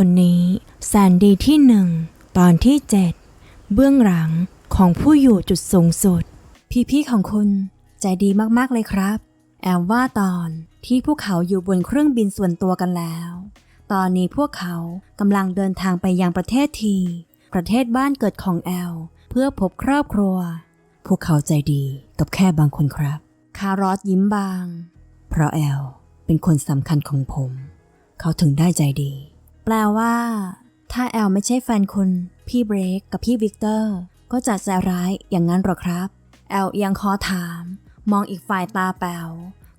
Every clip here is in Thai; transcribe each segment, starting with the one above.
คนนี้แสนดีที่หนึ่งตอนที่เจ็ดเบื้องหลังของผู้อยู่จุดสูงสุด พี่ๆของคุณใจดีมากๆเลยครับ แอมว่าตอนที่พวกเขาอยู่บนเครื่องบินส่วนตัวกันแล้ว ตอนนี้พวกเขากำลังเดินทางไปยังประเทศที ประเทศบ้านเกิดของแอล เพื่อพบครอบครัว พวกเขาใจดีกับแค่บางคนครับ คารอสยิ้มบาง เพราะแอลเป็นคนสำคัญของผม เขาถึงได้ใจดี แปลว่า ถ้าแอลไม่ใช่แฟนคุณพี่เบรกกับพี่วิกเตอร์ ก็จะใจร้ายอย่างนั้นหรอครับ แอลเอียงคอถาม มองอีกฝ่ายตาแป๋ว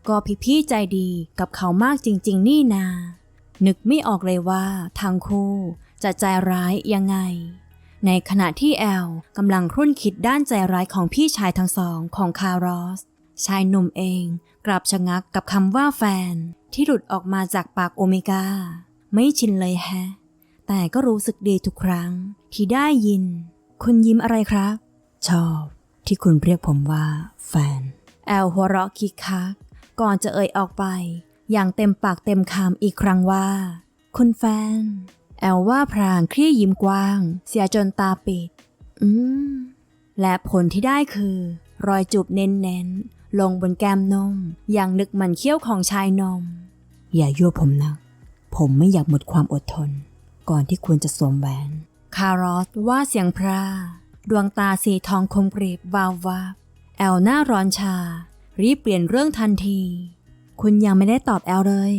ก็พี่พี่ใจดีกับเขามากจริง ๆ นี่นา นึกไม่ออกเลยว่าทั้งคู่จะใจร้ายยังไง ในขณะที่แอลกำลังครุ่นคิดด้านใจร้ายของพี่ชายทั้งสองของคารอส ชายหนุ่มเองกลับชะงักกับคำว่าแฟนที่หลุดออกมาจากปากโอเมก้า ไม่ชินเลยแฮะ แต่ก็รู้สึกดีทุกครั้ง ที่ได้ยิน คุณยิ้มอะไรครับ ชอบ ที่คุณเรียกผมว่า แฟน แอลหัวเราะคิกคัก ก่อนจะเอ่ยออกไป อย่างเต็มปากเต็มคำอีกครั้งว่า คุณแฟน แอลว่าพรางคลี่ยิ้มกว้าง เสียจนตาปิด อืม และผลที่ได้คือ รอยจูบเน้นๆลงบนแก้มนมอย่างนึกมันเขี้ยวของชายนม อย่ายั่วผมนัก ผมไม่อยากหมดความอดทน ก่อนที่คุณจะสวมแหวน คารอสว่าเสียงพราดวงตาสีทองคมกรีบวาววับแอลหน้าร้อนชา รีบเปลี่ยนเรื่องทันที คุณยังไม่ได้ตอบแอลเลย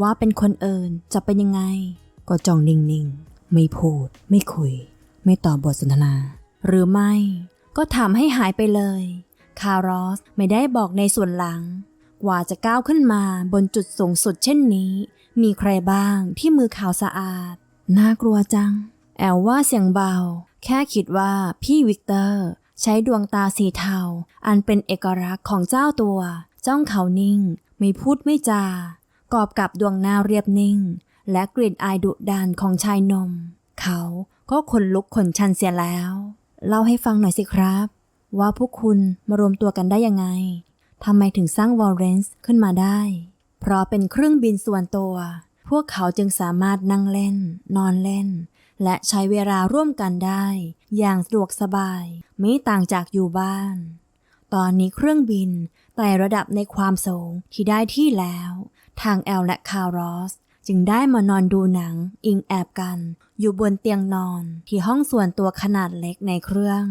ว่าเป็นคนเอื่นจะเป็นยังไง ก็จ้องนิ่งๆ ไม่พูด ไม่คุย ไม่ตอบบทสนทนา หรือไม่ ก็ทำให้หายไปเลย คารอสไม่ได้บอกในส่วนหลัง กว่าจะก้าวขึ้นมาบนจุดสูงสุดเช่นนี้ มีใครบ้างที่มือขาวสะอาด น่ากลัวจัง แอลว่าเสียงเบา แค่คิดว่าพี่วิกเตอร์ ใช้ดวงตาสีเทา อันเป็นเอกลักษณ์ของเจ้าตัว จ้องเขานิ่ง ไม่พูดไม่จากอบกับดวงหน้าเรียบนิ่ง และกลิ่นอายดุดานของชายนม เขาก็ขนลุกขนชันเสียแล้ว เล่าให้ฟังหน่อยสิครับ ว่าพวกคุณมารวมตัวกันได้ยังไงทำไมถึงสร้างวอลเรนส์ขึ้นมาได้ เพราะเป็นเครื่องบินส่วนตัว พวกเขาจึงสามารถนั่งเล่น นอนเล่น และใช้เวลาร่วมกันได้ อย่างสะดวกสบาย ไม่ต่างจากอยู่บ้าน ตอนนี้เครื่องบินไต่ระดับในความสูงที่ได้ที่แล้ว ทางแอลและคารอสจึงได้มานอนดูหนังอิงแอบกัน อยู่บนเตียงนอนที่ห้องส่วนตัวขนาดเล็กในเครื่อง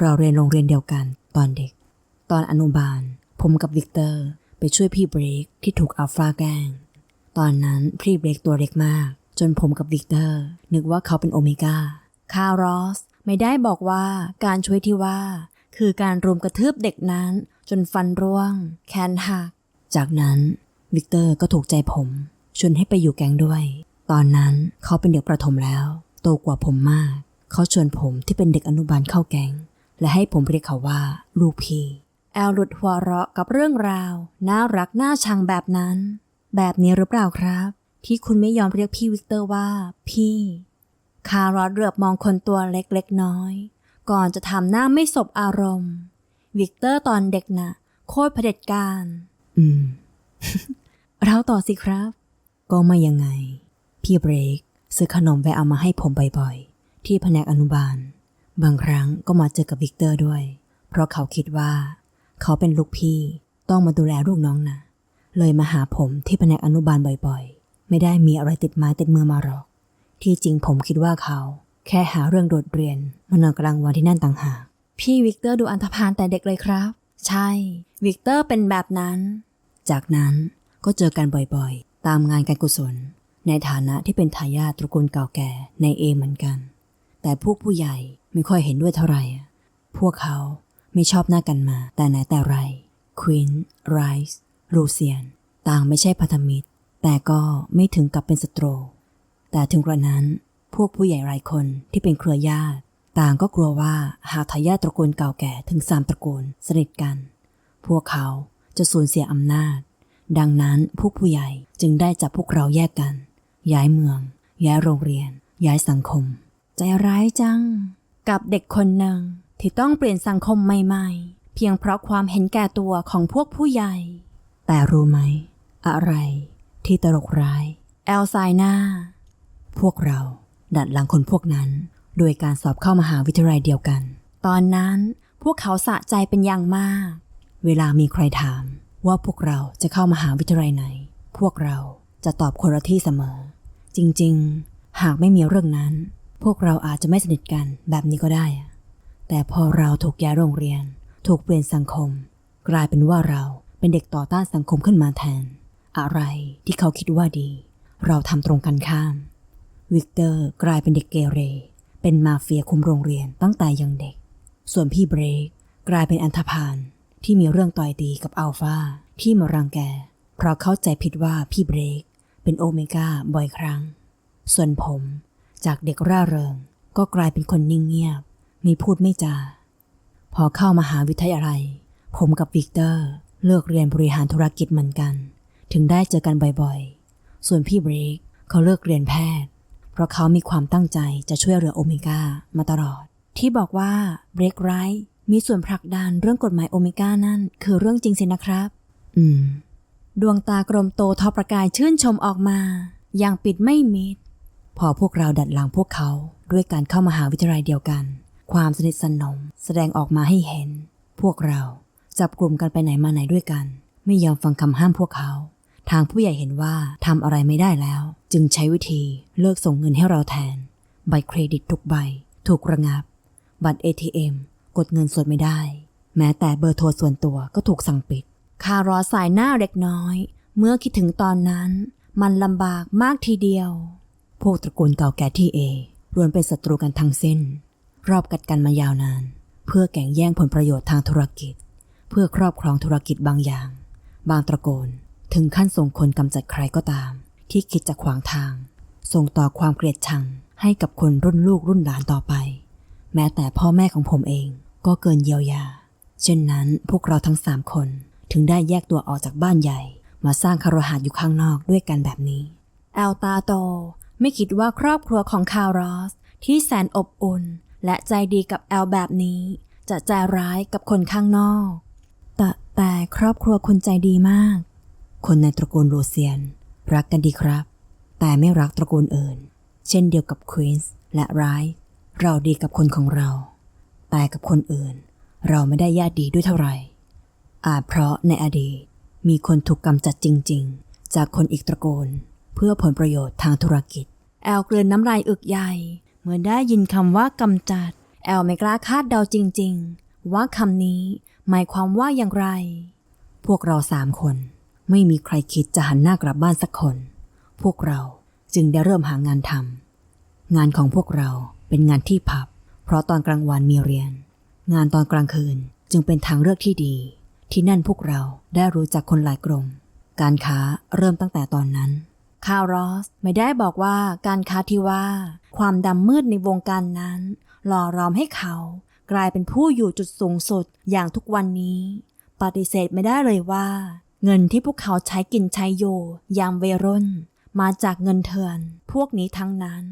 เราเรียนโรงเรียนเดียวกันตอนเด็ก ตอนอนุบาล ผมกับวิกเตอร์ ไปช่วยพี่เบรกที่ถูกอัลฟาแกล้ง ตอนนั้นพี่เบรกตัวเล็กมาก จนผมกับวิกเตอร์ นึกว่าเขาเป็นโอเมก้าคารอสไม่ได้บอกว่าการช่วยที่ว่า คือการรุมกระทืบเด็กนั้น จนฟันร่วง แขนหัก จากนั้นวิกเตอร์ก็ถูกใจผมชวนให้ไปอยู่แก๊งด้วย ตอนนั้นเขาเป็นเด็กประถมแล้ว โตกว่าผมมาก เขาชวนผมที่เป็นเด็กอนุบาลเข้าแก๊งและให้ผมเรียกเขาว่า ลูกพี่ แอลหลุดหัวเราะกับเรื่องราว น่ารักน่าชังแบบนั้น แบบนี้หรือเปล่าครับ ที่คุณไม่ยอมเรียกพี่วิกเตอร์ว่า พี่ คารอสเหลือบมองคนตัวเล็กเล็กน้อย ก่อนจะทำหน้าไม่สบอารมณ์ วิกเตอร์ตอนเด็กน่ะ โคตรเผด็จการ อืม เราต่อสิครับ ก็ไม่ยังไง พี่เบรกซื้อขนมแวะเอามาให้ผมบ่อยๆที่แผนกอนุบาล บางครั้งก็มาเจอกับวิกเตอร์ด้วย เพราะเขาคิดว่า เขาเป็นลูกพี่ต้องมาดูแลลูกน้องนะ เลยมาหาผมที่แผนกอนุบาลบ่อยๆ ไม่ได้มีอะไรติดไม้ติดมือมาหรอก ที่จริงผมคิดว่าเขา แค่หาเรื่องโดดเรียนมานอนกลางวันที่นั่นต่างหาก พี่วิกเตอร์ดูอันธพาลแต่เด็กเลยครับ ใช่ วิกเตอร์เป็นแบบนั้น จากนั้นก็เจอกันบ่อยๆ ตามงานการกุศล ในฐานะที่เป็นทายาทตระกูลเก่าแก่ในเอเหมือนกัน แต่พวกผู้ใหญ่ไม่ค่อยเห็นด้วยเท่าไหร่อะพวกเขา ไม่ชอบหน้ากันมา แต่ไหนแต่ไรควินไรส์รูเซียน ต่างไม่ใช่พันธมิตร แต่ก็ไม่ถึงกับเป็นศัตรูแต่ถึงกระนั้นพวกผู้ใหญ่หลายคนที่เป็นเครือญาติ ต่างก็กลัวว่าหากทายาทตระกูลเก่าแก่ถึงสามตระกูลสนิทกัน พวกเขาจะสูญเสียอำนาจ ดังนั้นพวกผู้ใหญ่จึงได้จับพวกเราแยกกัน ย้ายเมือง ย้ายโรงเรียน ย้ายสังคม ใจร้ายจัง กับเด็กคนหนึ่ง ที่ต้องเปลี่ยนสังคมใหม่ ๆ เพียงเพราะความเห็นแก่ตัวของพวกผู้ใหญ่ แต่รู้ไหม อะไร ที่ตลกร้าย แอลไซนาพวกเราดัดหลังคนพวกนั้น โดยการสอบเข้ามหาวิทยาลัยเดียวกัน ตอนนั้นพวกเขาสะใจเป็นอย่างมาก เวลามีใครถามว่าพวกเราจะเข้ามหาวิทยาลัยไหน พวกเราจะตอบคนละที่เสมอ จริง ๆ หากไม่มีเรื่องนั้น พวกเราอาจจะไม่สนิทกันแบบนี้ก็ได้ แต่พอเราถูกย้ายโรงเรียน ถูกเปลี่ยนสังคม กลายเป็นว่าเราเป็นเด็กต่อต้านสังคมขึ้นมาแทน อะไรที่เขาคิดว่าดี เราทำตรงกันข้าม วิกเตอร์กลายเป็นเด็กเกเร เป็นมาเฟียคุมโรงเรียนตั้งแต่ยังเด็ก ส่วนพี่เบรกกลายเป็นอันธพาลที่มีเรื่องต่อยตีกับอัลฟาที่มารังแก เพราะเข้าใจผิดว่าพี่เบรกเป็นโอเมก้าบ่อยครั้ง ส่วนผมจากเด็กร่าเริงก็กลายเป็นคนนิ่งเงียบ มีพูดไม่จา พอเข้ามาหาวิทยาลัย ผมกับวิกเตอร์เลือกเรียนบริหารธุรกิจเหมือนกัน ถึงได้เจอกันบ่อยๆ ส่วนพี่เบรกเขาเลือกเรียนแพทย์ เพราะเขามีความตั้งใจจะช่วยเหลือโอเมก้ามาตลอด ที่บอกว่าเบรกไรมีส่วนผลักดันเรื่องกฎหมายโอเมก้านั่น คือเรื่องจริงสินะครับ อืม ดวงตากลมโตทอประกายชื่นชมออกมา อย่างปิดไม่มิด พอพวกเราดัดหลังพวกเขาด้วยการเข้ามาหาวิทยาลัยเดียวกัน ความสนิทสนม แสดงออกมาให้เห็น พวกเราจับกลุ่มกันไปไหนมาไหนด้วยกัน ไม่ยอมฟังคำห้ามพวกเขา ทางผู้ใหญ่เห็นว่าทำอะไรไม่ได้แล้ว จึงใช้วิธีเลิกส่งเงินให้เราแทน ใบเครดิตทุกใบ ถูกระงับ บัตร ATM กดเงินสดไม่ได้ แม้แต่เบอร์โทรส่วนตัวก็ถูกสั่งปิดคารอสายหน้าเล็กน้อย เมื่อคิดถึงตอนนั้น มันลำบากมากทีเดียว พวกตระกูลเก่าแก่ที่เอรวนเป็นศัตรูกันทั้งสิ้น รอบกัดกันมายาวนาน เพื่อแข่งแย่งผลประโยชน์ทางธุรกิจ เพื่อครอบครองธุรกิจบางอย่าง บางตระกูลถึงขั้นส่งคนกำจัดใครก็ตาม ที่คิดจะขวางทาง ส่งต่อความเกลียดชังให้กับคนรุ่นลูกรุ่นหลานต่อไป แม้แต่พ่อแม่ของผมเองก็เกินเยียวยา เช่นนั้นพวกเราทั้งสามคนถึงได้แยกตัวออกจากบ้านใหญ่ มาสร้างคารหาสน์อยู่ข้างนอกด้วยกันแบบนี้แอลตาโต ไม่คิดว่าครอบครัวของคาร์รอสที่แสนอบอุ่น และใจดีกับแอลแบบนี้ จะใจร้ายกับคนข้างนอก แต่แต่ครอบครัวคุณใจดีมาก คนในตระกูลโรเซียน รักกันดีครับ แต่ไม่รักตระกูลอื่น เช่นเดียวกับควีนส์และไรท์เราดีกับคนของเรา แต่กับคนอื่น เราไม่ได้ญาติดีด้วยเท่าไหร่ อาจเพราะในอดีตมีคนถูกกำจัดจริง ๆ จากคนอีกตระกูล เพื่อผลประโยชน์ทางธุรกิจ แอลเกลือนน้ำลายอึกใหญ่ เมื่อได้ยินคำว่ากำจัด แอลไม่กล้าคาดเดาจริง ๆ ว่าคำนี้หมายความว่าอย่างไร พวกเราสามคน ไม่มีใครคิดจะหันหน้ากลับบ้านสักคน พวกเราจึงได้เริ่มหางานทำงานของพวกเราเป็นงานที่ผับ เพราะตอนกลางวันมีเรียน งานตอนกลางคืนจึงเป็นทางเลือกที่ดี ที่นั่นพวกเราได้รู้จักคนหลายกลุ่มการค้าเริ่มตั้งแต่ตอนนั้น คาร์รอสไม่ได้บอกว่าการค้าที่ว่า ความดำมืดในวงการนั้น หล่อล้อมให้เขา กลายเป็นผู้อยู่จุดสูงสุดอย่างทุกวันนี้ ปฏิเสธไม่ได้เลยว่า เงินที่พวกเขาใช้กินใช้อยู่ยามเวรุ่น มาจากเงินเถื่อน พวกนี้ทั้งนั้น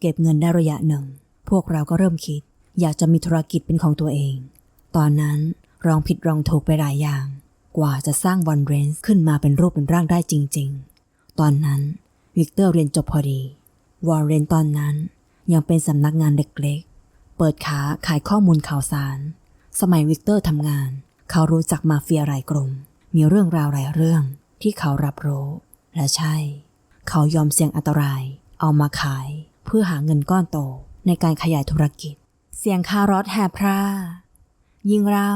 เก็บเงินได้ระยะหนึ่ง พวกเราก็เริ่มคิด อยากจะมีธุรกิจเป็นของตัวเอง ตอนนั้นลองผิดลองถูกไปหลายอย่าง กว่าจะสร้างวันเรนส์ขึ้นมาเป็นรูปเป็นร่างได้จริง ๆ ตอนนั้น วิกเตอร์เรียนจบพอดี วอร์เรนตอนนั้นยังเป็นสำนักงานเล็กๆ เปิดขาขายข้อมูลข่าวสาร สมัยวิกเตอร์ทำงาน เขารู้จักมาเฟียหลายกลุ่ม มีเรื่องราวหลายเรื่องที่เขารับรู้ และใช่ เขายอมเสี่ยงอันตราย เอามาขาย เพื่อหาเงินก้อนโตในการขยายธุรกิจ เสียงคารอสแห่พร่ายิ่งเล่า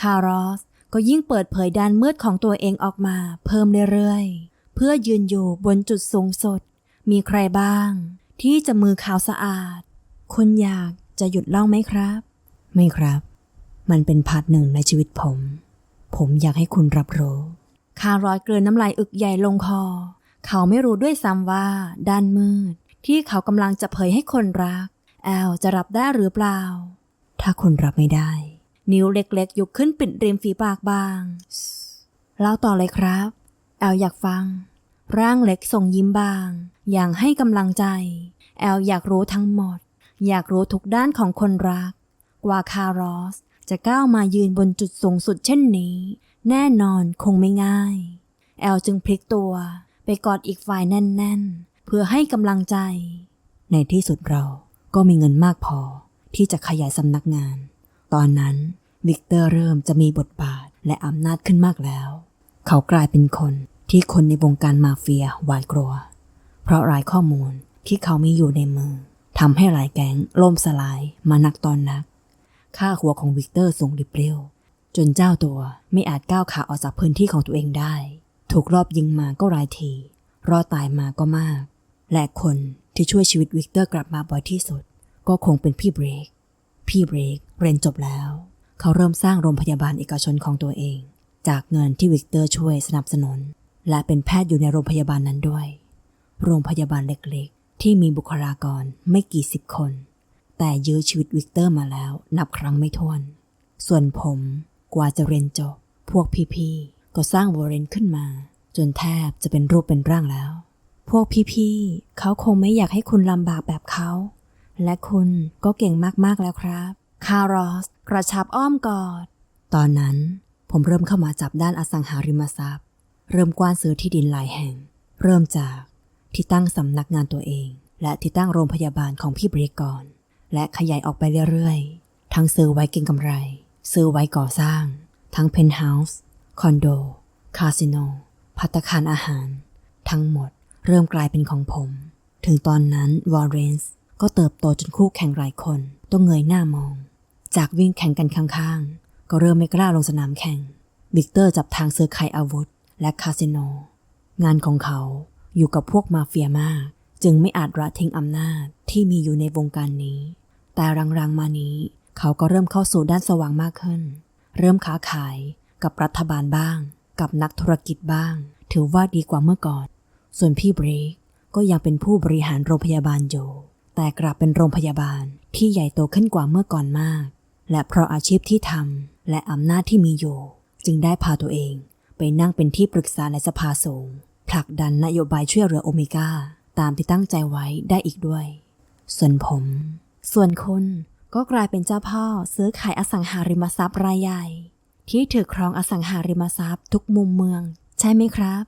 คาร์รอสก็ยิ่งเปิดเผยด้านมืดของตัวเองออกมาเพิ่มเรื่อยๆ เพื่อยืนอยู่บนจุดสูงสุด มีใครบ้าง ที่จะมือขาวสะอาด คุณอยากจะหยุดเล่าไหมครับ ไม่ครับ มันเป็นพาร์ทหนึ่งในชีวิตผม ผมอยากให้คุณรับรู้คารอสเกลือนน้ำลายอึกใหญ่ลงคอ เขาไม่รู้ด้วยซ้ำว่า ด้านมืด ที่เขากำลังจะเผยให้คนรัก แอลจะรับได้หรือเปล่า ถ้าคุณรับไม่ได้ นิ้วเล็กๆ ยกขึ้นปิดริมฝีปากบาง เล่าต่อเลยครับ แอลอยากฟัง ร่างเล็กส่งยิ้มบาง อย่างให้กำลังใจ แอลอยากรู้ทั้งหมด อยากรู้ทุกด้านของคนรัก กว่าคาร์รอสจะก้าวมายืนบนจุดสูงสุดเช่นนี้ แน่นอนคงไม่ง่าย แอลจึงพลิกตัวไปกอดอีกฝ่ายแน่น ๆ เพื่อให้กำลังใจ ในที่สุดเราก็มีเงินมากพอที่จะขยายสำนักงาน ตอนนั้นวิกเตอร์เริ่มจะมีบทบาทและอำนาจขึ้นมากแล้ว เขากลายเป็นคนที่คนในวงการมาเฟียหวาดกลัว เพราะรายข้อมูลที่เขามีอยู่ในมือทำให้หลายแก๊งล่มสลายมานักตอนนัก ค่าหัวของวิกเตอร์สูงริบเรียวจนเจ้าตัวไม่อาจก้าวขาออกจากพื้นที่ของตัวเองได้ ถูกรอบยิงมาก็รายที รอดตายมาก็มาก และคนที่ช่วยชีวิตวิกเตอร์กลับมาบ่อยที่สุด ก็คงเป็นพี่เบรก พี่เบรกเรียนจบแล้ว เขาเริ่มสร้างโรงพยาบาลเอกชนของตัวเอง จากเงินที่วิกเตอร์ช่วยสนับสนุน และเป็นแพทย์อยู่ในโรงพยาบาลนั้นด้วย โรงพยาบาลเล็กๆ ที่มีบุคลากรไม่กี่สิบคน แต่ยื้อชีวิตวิกเตอร์มาแล้วนับครั้งไม่ถ้วน ส่วนผมกว่าจะเรียนจบ พวกพี่ๆ ก็สร้างวอร์เรนขึ้นมา จนแทบจะเป็นรูปเป็นร่างแล้ว พวกพี่ๆ เขาคงไม่อยากให้คุณลำบากแบบเขา และคุณก็เก่งมากๆแล้วครับ คารอสกระชับอ้อมกอด ตอนนั้น ผมเริ่มเข้ามาจับด้านอสังหาริมทรัพย์ เริ่มกว้านซื้อที่ดินหลายแห่ง เริ่มจากที่ตั้งสำนักงานตัวเอง และที่ตั้งโรงพยาบาลของพี่เบรกก่อนและขยายออกไปเรื่อยๆ ทั้งซื้อไว้เก็งกำไร ซื้อไว้ก่อสร้าง ทั้งเพนท์เฮาส์ คอนโด คาสิโน พัตตาคารอาหาร ทั้งหมดเริ่มกลายเป็นของผม ถึงตอนนั้นวอร์เรนส์ก็เติบโตจนคู่แข่งหลายคนต้องเงยหน้ามอง จากวิ่งแข่งกันข้างๆ ก็เริ่มไม่กล้าลงสนามแข่ง วิกเตอร์จับทางซื้อขายอาวุธ และคาสิโน งานของเขาอยู่กับพวกมาเฟียมาก จึงไม่อาจละทิ้งอำนาจที่มีอยู่ในวงการนี้ แต่รังๆมานี้ เขาก็เริ่มเข้าสู่ด้านสว่างมากขึ้น เริ่มค้าขายกับรัฐบาลบ้าง กับนักธุรกิจบ้าง ถือว่าดีกว่าเมื่อก่อน ส่วนพี่เบรกก็ยังเป็นผู้บริหารโรงพยาบาลอยู่แต่กลับเป็นโรงพยาบาลที่ใหญ่โตขึ้นกว่าเมื่อก่อนมาก และเพราะอาชีพที่ทำและอำนาจที่มีอยู่ จึงได้พาตัวเอง ไปนั่งเป็นที่ปรึกษาในสภาสูงผลักดันนโยบายช่วยเหลือโอเมก้า ตามที่ตั้งใจไว้ได้อีกด้วย ส่วนผม ส่วนคุณก็กลายเป็นเจ้าพ่อซื้อขายอสังหาริมทรัพย์รายใหญ่ ที่ถือครองอสังหาริมทรัพย์ทุกมุมเมือง ใช่ไหมครับ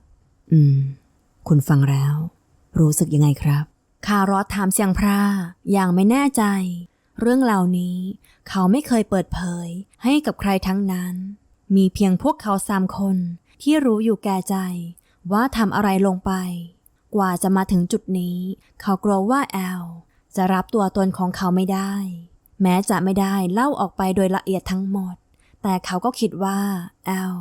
อืม คุณฟังแล้ว รู้สึกยังไงครับคารอสถามเสียงพร่าอย่างไม่แน่ใจ เรื่องเหล่านี้เขาไม่เคยเปิดเผยให้กับใครทั้งนั้น มีเพียงพวกเขาสามคนที่รู้อยู่แก่ใจว่าทำอะไรลงไป กว่าจะมาถึงจุดนี้ เขากลัวว่าแอลจะรับตัวตนของเขาไม่ได้ แม้จะไม่ได้เล่าออกไปโดยละเอียดทั้งหมด แต่เขาก็คิดว่าแอล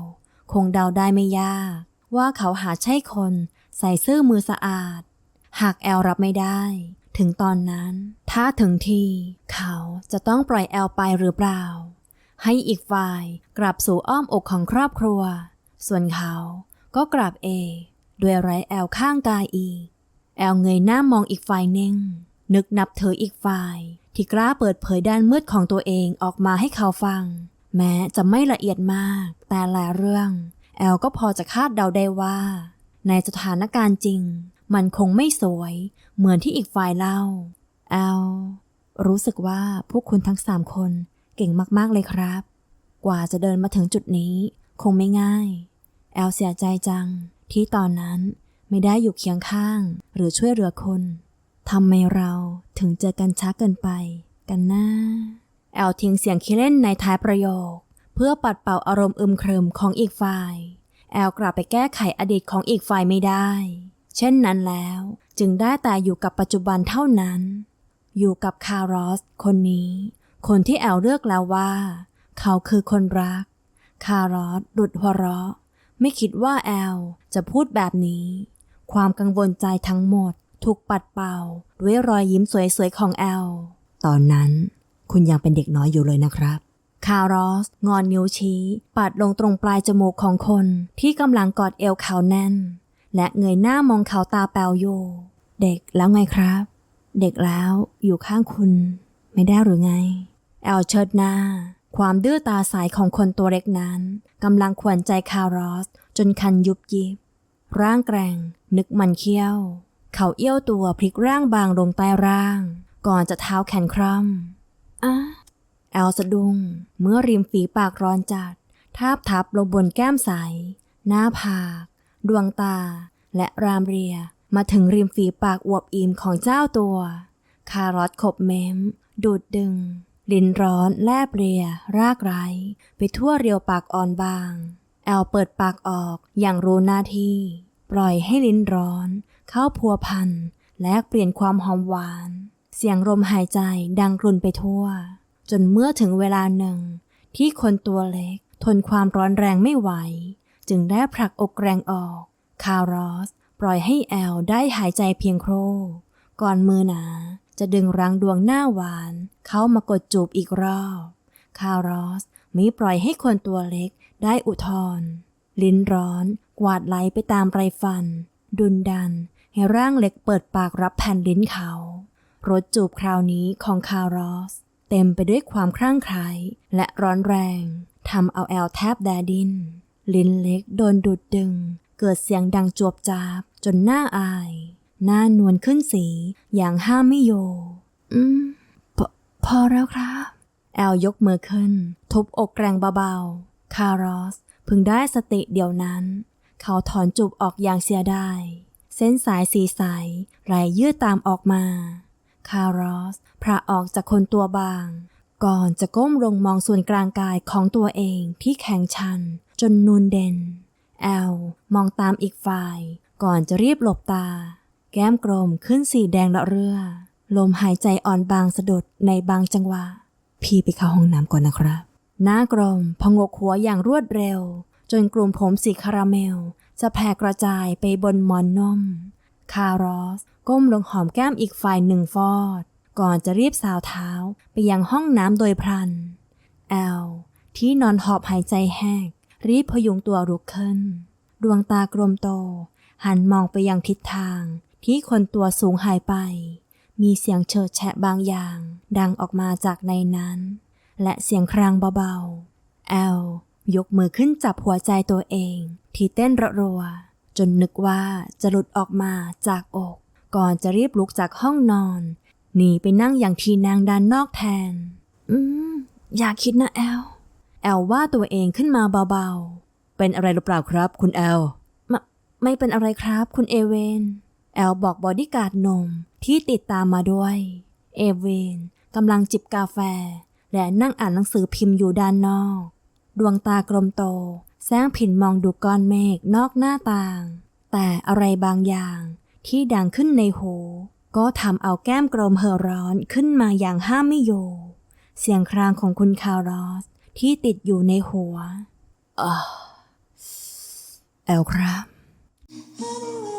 คงเดาได้ไม่ยาก ว่าเขาหาใช่คนใส่ซื่อมือสะอาด หากแอลรับไม่ได้ ถึงตอนนั้น ถ้าถึงทีเขาจะต้องปล่อยแอลไปหรือเปล่า ให้อีกฝ่ายกลับสู่อ้อมอกของครอบครัว ส่วนเขาก็กลับเอ ด้วยไร้แอลข้างกายอีก แอลเงยหน้ามองอีกฝ่ายหนึ่งนึกนับเธออีกฝ่าย ที่กล้าเปิดเผยด้านมืดของตัวเองออกมาให้เขาฟัง แม้จะไม่ละเอียดมาก แต่หลายเรื่อง แอลก็พอจะคาดเดาได้ว่า ในสถานการณ์จริง มันคงไม่สวย เหมือนที่อีกฝ่ายเล่า แอล รู้สึกว่าพวกคุณทั้งสามคนเก่งมากๆเลยครับ กว่าจะเดินมาถึงจุดนี้ คงไม่ง่าย แอลเสียใจจัง ที่ตอนนั้นไม่ได้อยู่เคียงข้าง หรือช่วยเหลือคนทำไมเราถึงเจอกันช้าเกินไป กันนะแอลทิ้งเสียงคิเล่นในท้ายประโยค เพื่อปัดเป่าอารมณ์อึมครึมของอีกฝ่าย แอลกลับไปแก้ไขอดีตของอีกฝ่ายไม่ได้ เช่นนั้นแล้ว จึงได้แต่อยู่กับปัจจุบันเท่านั้น อยู่กับคารอสคนนี้ คนที่แอลเลือกแล้วว่า เขาคือคนรัก คารอสดุดหัวเราะ ไม่คิดว่าแอลจะพูดแบบนี้ ความกังวลใจทั้งหมดถูกปัดเป่า ด้วยรอยยิ้มสวยๆของแอล ตอนนั้นคุณยังเป็นเด็กน้อยอยู่เลยนะครับ คารอสงอนนิ้วชี้ ปัดลงตรงปลายจมูกของคนที่กำลังกอดเอวเขาแน่น และเงยหน้ามองเขาตาแปวอยู่เด็กแล้วไงครับ เด็กแล้วอยู่ข้างคุณ ไม่ได้หรือไง แอลเชิดหน้า ความดื้อตาสายของคนตัวเล็กนั้นกำลังขวัญใจคารอส จนคันยุบยิบ ร่างแกร่ง นึกมันเขี้ยว เขาเอี้ยวตัวพลิกร่างบางลงใต้ร่าง ก่อนจะเท้าแขนคร่ำอะแอลสะดุ้งเมื่อริมฝีปากร้อนจัดทาบทับลงบนแก้มใส หน้าผาก ดวงตา และรามเรีย มาถึงริมฝีปากอวบอิ่มของเจ้าตัว คารอทขบเม้ม ดูดดึง ลิ้นร้อนแลบเรีย รากไรไปทั่วเรียวปากอ่อนบาง แอลเปิดปากออกอย่างรู้หน้าที่ ปล่อยให้ลิ้นร้อน เข้าพัวพันแลกเปลี่ยนความหอมหวาน เสียงลมหายใจดังกรุ่นไปทั่ว จนเมื่อถึงเวลาหนึ่ง ที่คนตัวเล็กทนความร้อนแรงไม่ไหว จึงได้ผลักอกแรงออก คารอส ปล่อยให้แอลได้หายใจเพียงโครก่อนมือหนา จะดึงรังดวงหน้าหวาน เข้ามากดจูบอีกรอบ คารอสมิปล่อยให้คนตัวเล็กได้อุทธรลิ้นร้อน กวาดไหลไปตามไรฟัน ดุนดัน ให้ร่างเล็กเปิดปากรับแผ่นลิ้นเขารสจูบคราวนี้ของคารอส เต็มไปด้วยความคลั่งไคล้และร้อนแรงทำเอาแอลแทบแดดิน ลิ้นเล็กโดนดูดดึง เกิดเสียงดังจวบจาบ จนหน้าอาย หน้านวลขึ้นสี อย่างห้ามไม่โย อืมพพอแล้วครับ แอลยกมือขึ้น ทุบอกแรงเบาๆ คารอสพึงได้สติเดียวนั้น เขาถอนจูบออกอย่างเสียดาย เส้นสายสีใสไหลยืดตามออกมา คารอสพระออกจากคนตัวบาง ก่อนจะก้มลงมองส่วนกลางกายของตัวเองที่แข็งชัน จนนูนเด่น แอล มองตามอีกฝ่าย ก่อนจะรีบหลบตา แก้มกลมขึ้นสีแดงละเรือ ลมหายใจอ่อนบางสะดุดในบางจังหวะ พี่ไปเข้าห้องน้ำก่อนนะครับ หน้ากลมพองกหัวอย่างรวดเร็ว จนกลุ่มผมสีคาราเมล จะแผ่กระจายไปบนหมอนนม คารอส ก้มลงหอมแก้มอีกฝ่ายหนึ่งฟอด ก่อนจะรีบสาวเท้าไปยังห้องน้ำโดยพลัน แอลที่นอนหอบหายใจแหก รีบพยุงตัวลุกขึ้น ดวงตากลมโต หันมองไปยังทิศทาง ที่คนตัวสูงหายไป มีเสียงเฉิดแฉะบางอย่าง ดังออกมาจากในนั้น และเสียงครางเบาๆ แอล ยกมือขึ้นจับหัวใจตัวเอง ที่เต้นระรัว จนนึกว่าจะหลุดออกมาจากอก ก่อนจะรีบลุกจากห้องนอนหนีไปนั่งอย่างทีนางด้านนอกแทน อืม อย่าคิดนะแอล แอลว่าตัวเองขึ้นมาเบาๆ เป็นอะไรหรือเปล่าครับ คุณแอลไมไม่เป็นอะไรครับ คุณเอเวน แอลบอกบอดี้การ์ดนมที่ติดตามมาด้วย เอเวนกำลังจิบกาแฟ และนั่งอ่านหนังสือพิมพ์อยู่ด้านนอก ดวงตากลมโต แสงผินมองดูก้อนเมฆนอกหน้าต่าง แต่อะไรบางอย่างที่ดังขึ้นในหูก็ทำเอาแก้มกลมเห่อร้อนขึ้นมาอย่างห้ามไม่อยู่ เสียงครางของคุณคาร์ลอส ที่ติดอยู่ในหัวอ่าแอลครับ Anyway,